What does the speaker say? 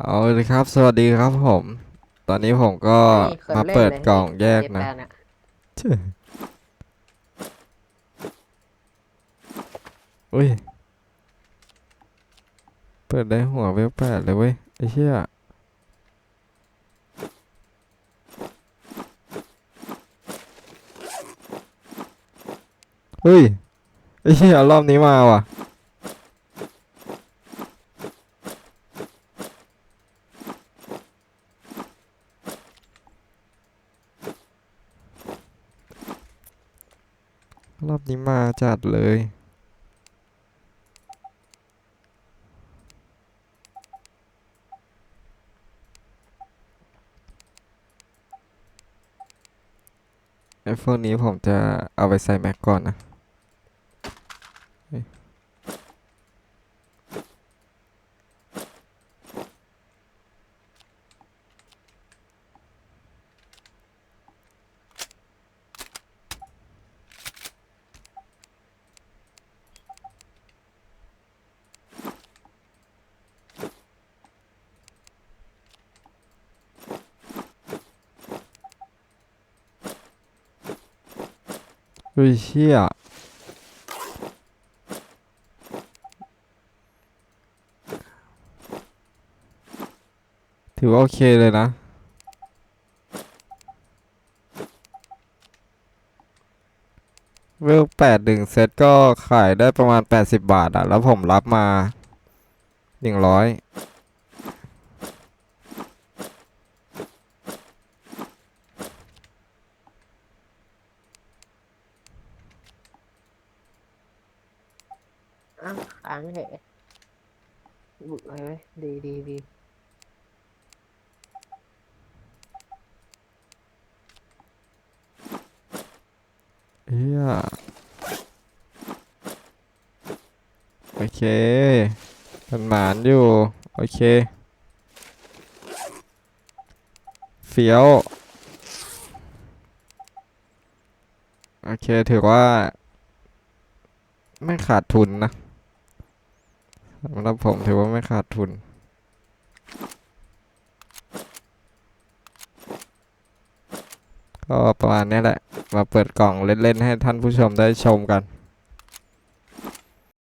เอาเลยครับ สวัสดีครับผม ตอนนี้ผมก็นี่คนมาล่นเปิดลยกล่องแยกนะเจ็ดแปดอเช่อุ้ย เปิดได้หัวเวลแปดเลยเว้ย ไอ้เชี่ยเฮ้ย ไอ้เชี่ยรอบนี้มาว่ะ รอบนี้มาจัดเลย ไอโฟนนี้ผมจะเอาไปใส่แม็กก่อนนะ เฮ้ยเชี่ยถือว่าโอเคเลยนะ เวลแปดหนึ่งเซตก็ขายได้ประมาณแปดสิบบาทอะแล้วผมรับมาหนึ่งร้อย อยอ้าวค้างเหอบุกเลยเว้ยดีดีดีเฮียโอเคมันหมานอยู่ โอเค เฟี้ยว โอเค ถือว่า ไม่ขาดทุนนะ สำหรับผมถือว่าไม่ขาดทุน ก็ประมาณนี้แหละ มาเปิดกล่องเล่นๆให้ท่านผู้ชมได้ชมกัน